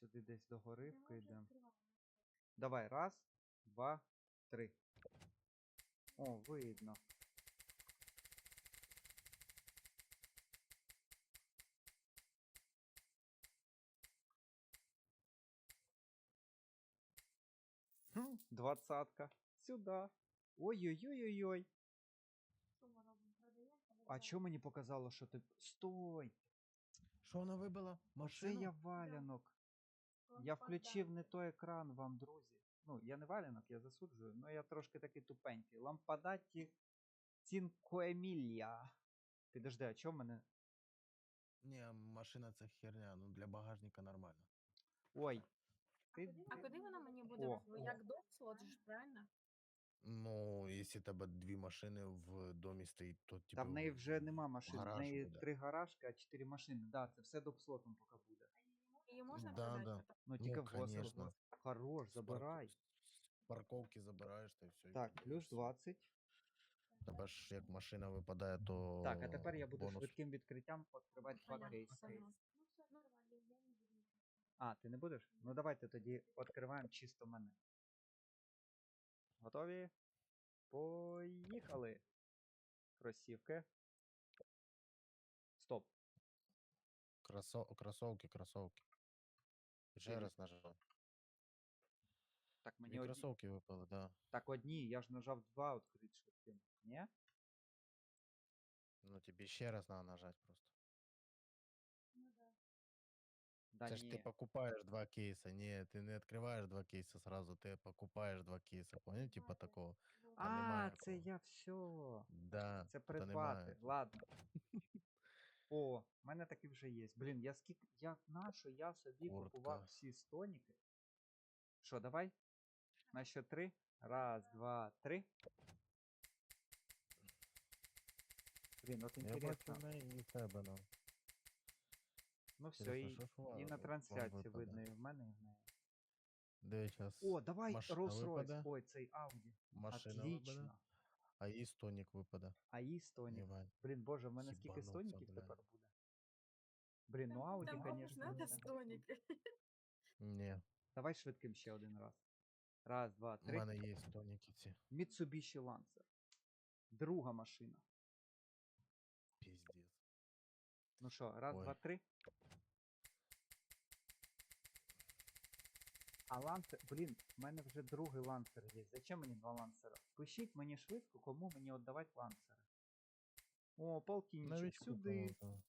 сюди десь до гори вкидемо. Давай, раз, два, три. О, видно. Хм, Двадцатка. Сюда. Ой-ой-ой-ой-ой. А чо мені показало, що ти. Стой! Що вона вибила? Це я валянок. Я включив не той екран вам, друзі. Ну, я не валянок, я засуджую, але я трошки такий тупенький. Лампадаті Цінкоемілія. Підожди, а чого в мене. Ні, машина це херня, ну для багажника нормально. Ой. Ти... А куди вона мені буде? О, в- Як дом сложиш, правильно? Ну, якщо тебе дві машини в домі стоїть, то типу. Та в неї вже нема машин. В гараж неї буде. три гаражки, а чотири машини. Да, це все допслотом поки буде. Її можна Да, продати? да. Ну тільки в конечно. возраст. Хорош, З парку- забирай. З парковки забираєш та й все. Так, плюс 20. Тебе ж як машина випадає, то. Так, а тепер я буду бонус. швидким відкриттям відкривати два Понятно, кейси. поняла. А, ти не будеш? Ну давайте тоді відкриваємо чисто мене. Готові? Поїхали. Кросівки. Стоп. Кросо... Кросовки, кросовки. Ще Мгм. раз нажав. Так, Мені мені одні... кросовки випали, да. Так одні, я ж нажав два відкрити швидким. Ні? Ну тобі ще раз треба нажати просто. Да це ж ні. ти покупаєш два кейса. Ні, ти не відкриваєш два кейса сразу, ти покупаєш два кейса. Поняв? Типа такого. там А, немає це такого. я все. Да, Це тут придбати. немає. Ладно. О, в мене таки вже є. Блін, я скільки. Я на що я собі купував Куртка. всі стоніки. Що, давай? На що три? Раз, два, три. Блін, от Я бачу інтересно. в неї і в тебе, ну. Ну все, Інтересно, і, що ж ва- і на трансляції випаде? видно і в мене, і в неї. Де зараз О, давай машина Rolls-Royce. випаде? Ой, цей Audi. машина Отлично. А їй стонік випаде. А їй стонік. Блін, боже, в мене скільки Їбануться, стоніків тепер буде. Блін, ну Audi, Там ж конечно. надо це. Ні, Давай швидким ще один раз. Раз, два, у три. мене є стоніки ці. Mitsubishi Lancer. Друга машина. Піздець. Ну що, раз, Ой. два, три. А ланцер, блін, в мене вже другий ланцер є. Зачем мені два ланцера? Пишіть мені швидко, кому мені віддавати ланцери. О, Новичку сюди. кому-то.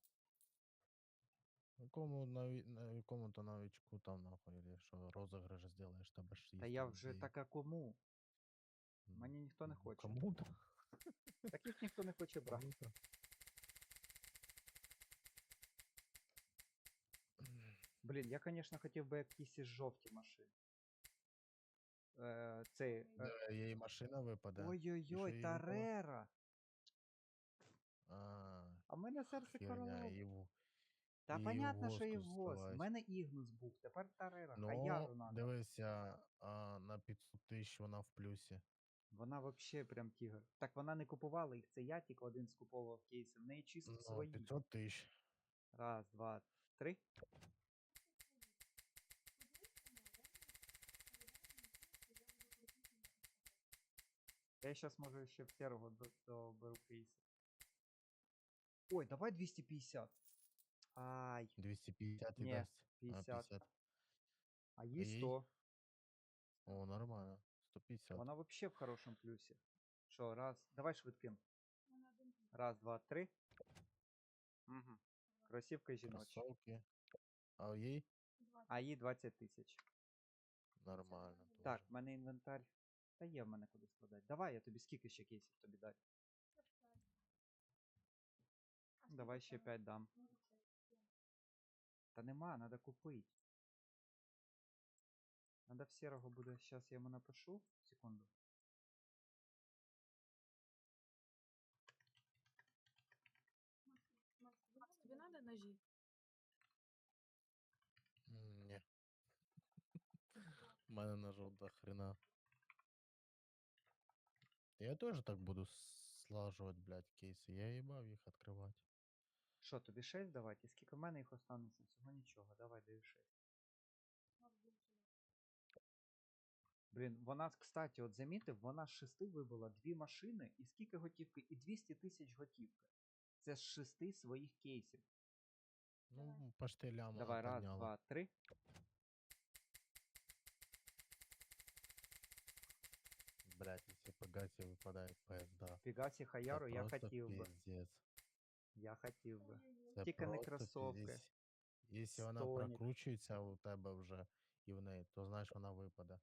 Якому нові... на якому-то новичку там нахуй, или що розіграш зробиш, тебе ж Та я вже ідеї. така кому? Мені ніхто не ну, хоче. Кому-то. Таких ніхто не хоче брати. Блін, я, звісно, хотів би якісь із жовті машини. Е, цей. е, Де її машина випаде. Ой-ой-ой, їй? Тарера! А, А в мене серце херня, королева. і в... Та і понятно, що і госку в. У здавать. мене Ігнус був, тепер Тарера. Хаяру Ну, надо. дивися, а, на 500 тисяч вона в плюсі. Вона вообще прям тігр. Так вона не купувала їх, це я тільки один скуповував кейси. В неї чисто Ну, свої. 500 тисяч. Раз, два, три. Я зараз можу ще в серого до- доберу кейси. Ой, давай 250. Ай, 250 і Ні, дасть. А, 50. 50. а їй? 100. О, нормально. 150. Вона вообще в хорошому плюсі. Що, раз. Давай швидким. Раз, два, три. Угу. Кросівка. Кросовки. А їй? А їй 20 тисяч. Нормально. Так, тоже. в мене інвентар. Та є в мене куди складати. Давай я тобі скільки ще кейсів тобі дати. Давай ще 5 дам. Та нема, треба купити. Надо в серого буде. Зараз я йому напишу. Секунду. Макс, тобі надо ножі? Ні. У мене ножов до хрена. Я теж так буду слажувати, блядь, кейси. Я їбав їх відкривати. Що, тобі 6 давати? І скільки в мене їх останеться? Всього нічого. Давай даю 6. Блін, вона, кстати, от замітив, вона з шести вибила дві машини і скільки готівки? І 200 тисяч готівки. Це з шести своїх кейсів. Ну, почти ляма Давай, раз, два, три. Блять, если по гасе выпадает ПС, Фігасі Хаяру, я хотів би. Пиздец. Я хотів би. Це Тільки не просто кросовки. пиздец. Якщо вона Стонік. прокручується у тебе вже і в неї, то знаєш, вона випаде.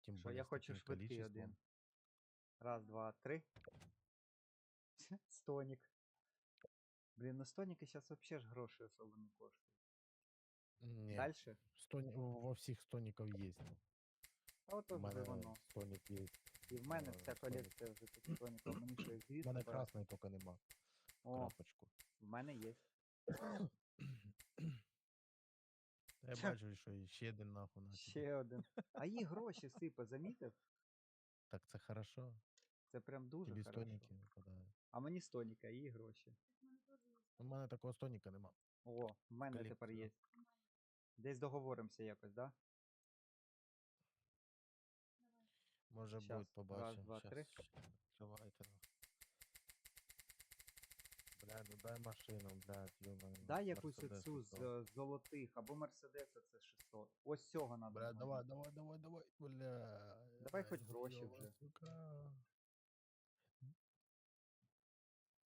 Тим Що більше я з хочу таким швидкий количеством. один. Раз, два, три. Стонік. Блін, ну стоніки зараз вообще ж гроші особо не коштують. Ні, Дальше? стоні... во всіх стоніків є. А от У от вже мене воно. стонік є. І в мене е, вся стонік. колекція вже цих стоніків. Мені що їх У звідси мене брати? красної тільки нема. О, Крапочку. в мене є. Я бачу, що і ще один нахуй на Ще один. А їй гроші сипе, замітив? Так це хорошо. Це прям дуже Тобі хорошо. стоніки випадають. А мені стоніка, а їй гроші. У мене такого стоніка нема. О, в мене тепер є. Десь договоримося якось, да? Може Щас, бути, раз, побачимо. два, Щас, три. щас, Відкривайте. ну. Бля, ну дай машину, блядь, ё-моё. Дай якусь Мерседес оцю з купив. е, золотих, або Мерседеса це 600. Ось цього надо. Бля, мені. давай, давай, давай, давай, бля. Давай хоч ай, гроші хуёво, вже. сука.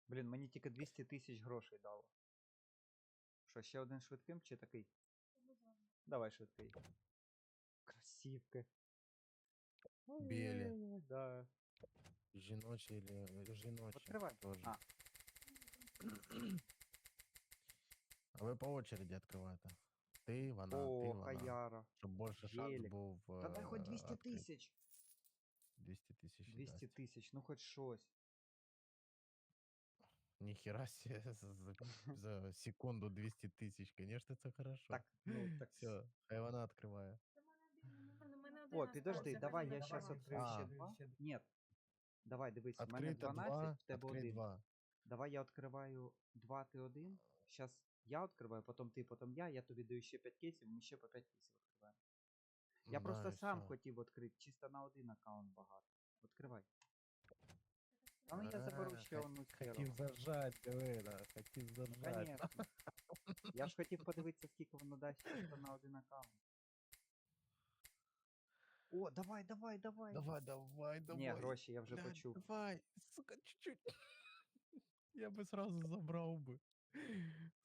Блін, мені тільки 200 тисяч грошей дало. Що, ще один швидким чи такий? Давай швидкий. Красивки. Білі. Ой-ой-ой, Да. Жіночі или жіночі. Відкривай. Тоже. А. А ви по очереді відкриваєте. Ти, вона, ти, О, вона. Хаяра. Щоб більше шанс Гелік. був. Та дай хоч е, 200 відкрити. тисяч. 200 тисяч. 200 дасть. тисяч, ну хоч щось. Ніхера себе, за, за секунду 200 тисяч, конечно, це хорошо. Так, ну так. Все, хай вона відкриває. О, один підожди, давай я зараз відкрию ще А. два. Ні. Давай, дивись, у мене Открито 12, два, в тебе открий. Давай я відкриваю 2, ти один. Зараз я відкриваю, потім ти, потім я. Я тобі даю ще 5 кейсів, ми ще по 5 кейсів відкриваємо. Я просто і сам всё. хотів відкрити, чисто на один аккаунт багато. Відкривай. А ну я заберу А, ще хот- одну сферу. зажать, диви, да, хотів зажать. Конечно. Я ж хотів подивитися, скільки воно дасть чисто на один аккаунт. О, давай, давай, давай. Давай, давай, давай. Ні, гроші, я вже Блядь, почув. Давай, сука, чуть-чуть. Я би сразу забрав би.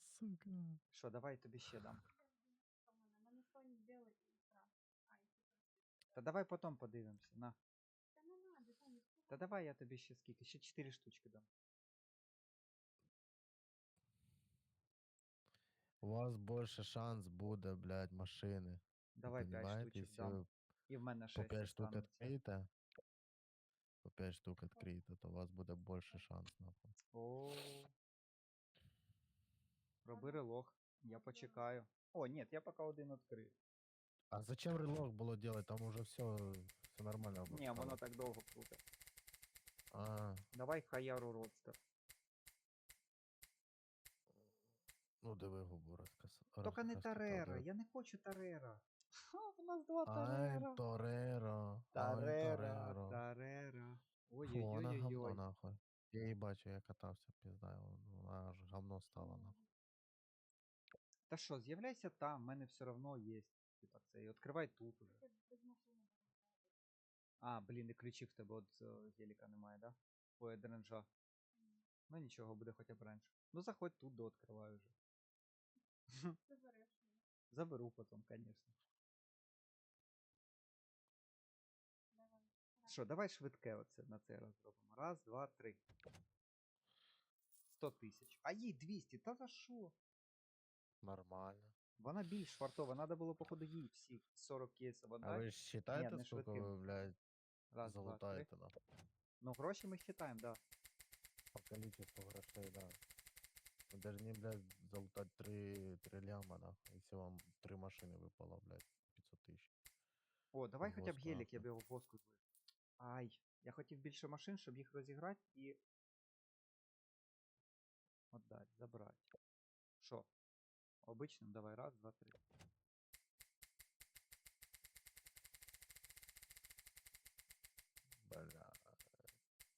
Сука. Що, давай тобі ще дам. У мене сонік білий і красний. Ай, Та давай потім подивимося. На. Та не надо, сонік. Та давай я тобі ще скільки? Ще 4 штучки дам. У вас більше шанс буде, блядь, машини. Давай 5 Понимаєте, штучок якщо дам. ви І в мене по 6 5 штук останеться. по 5 штук відкриєте, то у вас буде більше шанс, нахуй. О. Роби релог. Я почекаю. О, ні, я поки один відкрию. А зачем релог було делать? Там уже все, все нормально. Ні, воно так довго крутить. А, Давай хаяру родстер. ну диви губу розказ. Тільки не Тарера, я не хочу Тарера. Ха, у нас два Ай, Тарера. Тореро. Тарера, Тореро. Тарера. Вона говно Ой-ой-ой-ой. нахуй. Я її бачу, я катався, пізда, вона аж говно стала нахуй. Та що, з'являйся там, в мене все одно є. Типа це, і відкривай тут уже. А, блін, і ключів в тебе от е, геліка немає, да? Ой, дренжа. Ну нічого, буде хоча б раніше. Ну заходь тут, до відкриваю вже. Заберу потім, звісно. Що, давай швидке оце на цей раз зробимо. Раз, два, три. 100 тисяч. А їй 200, та за що? Нормально. Вона більш фартова, треба було, походу, їй всі 40 кейсів А отдати. ви ж считаєте, не сколько швидким. ви, блядь, Раз, два, три. залутаєте нахуй? Ну, гроші ми считаємо, да. По количеству грошей, да. Вы должны, блядь, залутать 3, 3 ляма, нахуй. Если вам 3 машины выпало, блядь, 500 тысяч. О, давай хоча б Воску, гелік, я б нахуй. його воску злив. Ай! Я хотів більше машин, щоб їх розіграти і. Отдать, забрати. Що? Обичним? Давай, раз, два, три. Бля.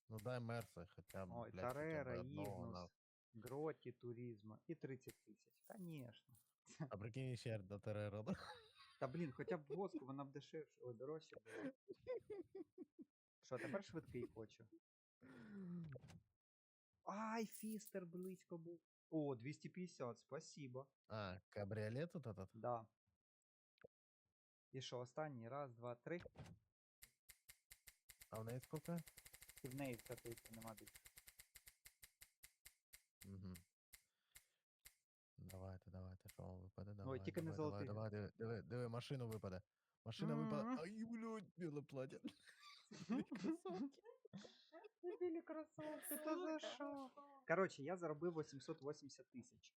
Ну дай мерса хоча б. Ой, блядь, Тарера, одного на- Ігнус, Гроті, Турізма і 30 тисяч. Конечно. А прикинь ще до Терера, да? Та блін, хоча б воску, вона б дешевше, ой, дорожче була. Що, тепер швидкий хочу. Ай, фістер близько був. О, 250, спасибо. А, кабріолет вот этот? Да. І що, останній? Раз, два, три. А в неї скільки? І в неї все тисячі нема більше. Угу. Давайте, давайте, що випаде? Давай, тільки не давай, золотий. Давай, давай, диви, диви, диви, машину випаде. Машина випаде. Ай, блядь, біле Білі кросовки, та за що? Коротше, я заробив 880 тисяч.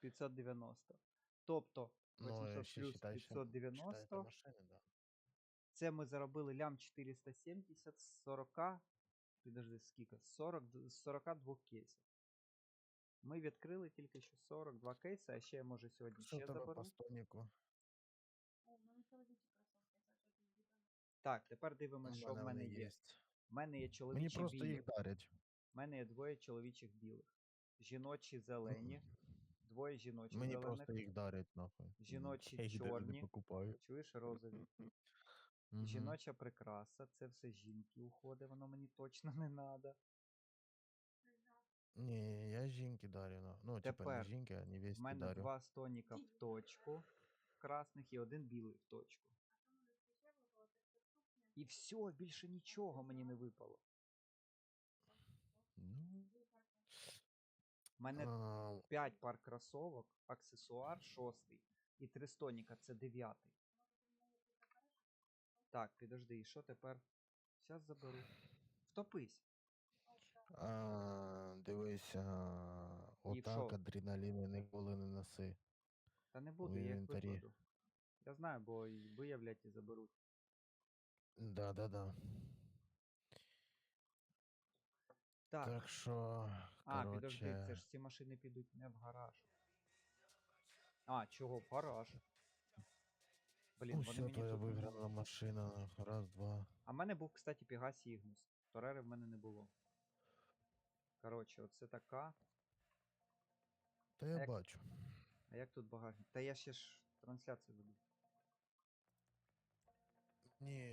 590. Тобто Ну, 800 ще плюс считай, ще- 590. считай, машини, да. Це ми заробили лям 470 з 40. Підожди, скільки? З 40, д- з 42 кейсів. Ми відкрили тільки що 42 кейси, а ще я може сьогодні Що в ще тебе по стоніку? О, в мене чоловічі кросовки, Саша, ті дідові. Так, тепер дивимося, що в мене мене є. В мене є Мені чоловічі просто білі. їх дарять. В мене є двоє чоловічих білих. Жіночі зелені, двоє жіночих Мені зелених. просто їх дарять, нахуй. Жіночі Я чорні. не. Чуєш розові? Мгм. Жіноча прикраса, це все жінки уходить, воно мені точно не треба. Ні, я жінки дарю. Ну, ну типа не жінки, а В невесті мене дарю. два стоніка в точку красних і один білий в точку. І все, більше нічого мені не випало. Ну, У мене а, 5 пар кросовок, аксесуар шостий і три стоніка, це дев'ятий. Так, підожди, і що тепер? Зараз заберу. Втопись. а, дивися, І отак адреналіни ніколи не носи. Та не буду, я їх викладу. Я знаю, бо виявлять і заберуть. Да, да, да. Так, Так що, а, підожди, це ж ці машини підуть не в гараж. А, чого? В гараж. Блін, вони мені тут не машина. Раз, два. А в мене був, кстати, Пігасі Ігнус. Торери в мене не було. Коротше, оце така. Та я як- бачу. А як тут багажник? Та я ще ж трансляцію веду. Ні,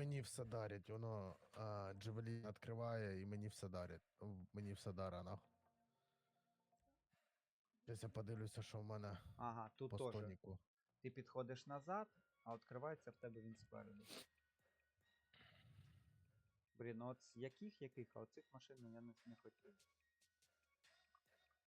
мені все дарять, воно а, Джевелін відкриває і мені все дарять. Мені все дара, нахуй. Зараз я подивлюся, що в мене Ага, тут по теж. стоніку. Ти підходиш назад, а відкривається в тебе він спереду. Блін, ну от з яких яких, а оцих машин я не, не хотів.